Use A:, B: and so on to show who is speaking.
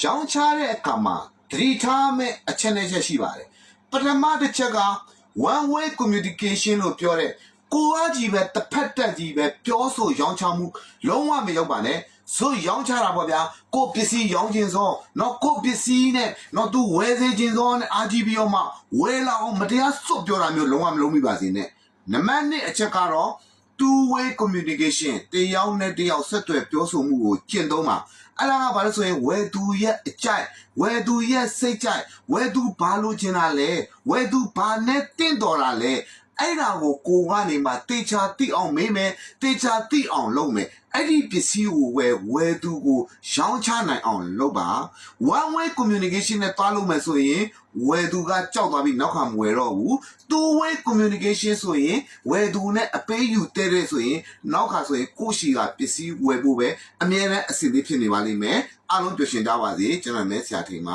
A: ရောင်းချတဲ့အခါမှာသတိထားမယ့်အချက်နဲ့ချက်ရှိပါတယ်ပထမတစ်ချက်က one way communication လို့ပြောတဲ့ကိုအားကြီးပဲတစ်ဖက်တက်ကြီးပဲပြောဆိုရောင်းချမှုလုံးဝမရောက်ပါနဲ့ဆိုရောင်းချတာပေါ့ဗျာကိုပစ္စည်းရောင်းခြင်းစောနော်ကိုပစ္စည်းနဲ့နော်သူဝယ်စေခြင်းစောနဲ့ RGB ရောမှဝယ်လာအောင်မတရားစွတ်ပြောတာမျိုးလုံးဝမလုပ်မိပါစေနဲ့နံပါတ်1အချက်ကတော့ two way communication တယောက်နဲ့တယောက်ဆက်သွယ်ပြောဆိုမှုကိုကျင့်သုံးပါအဲ့ဒါကဘာလို့ဆိုရင်ဝယ်သူရဲ့အကြိုက်ဝယ်သူရဲ့စိတ်ကြိုက်ဝယ်သူဘာလို့ချင်တာလဲဝယ်သူဘာနဲ့တင့်တော်တာလဲ အဲ့ဒါကိုကိုကနေမှတေချာတိအောင်မေးမယ်တေချာတိအောင်လုပ်မယ်အဲ့ဒီပစ္စည်းကိုဝယ်ဝယ်သူကိုရောင်းချနိုင်အောင်လုပ်ပါ one way communication နဲ့တွားလို့မယ်ဆိုရင်ဝယ်သူကကြောက်သွားပြီးနောက်ခါမဝယ်တော့ဘူး two way communication ဆိုရင်ဝယ်သူနဲ့အပေးယူတဲ့တဲ့ဆိုရင်နောက်ခါဆိုရင်ကိုယ့်ရှိကပစ္စည်းဝယ်ဖို့ပဲအမြဲတမ်းအစီအစဉ်ဖြစ်နေပါလိမ့်မယ်အားလုံးကြွရှင်ကြပါစေကျွန်တော်မဲဆရာထိန်ပါ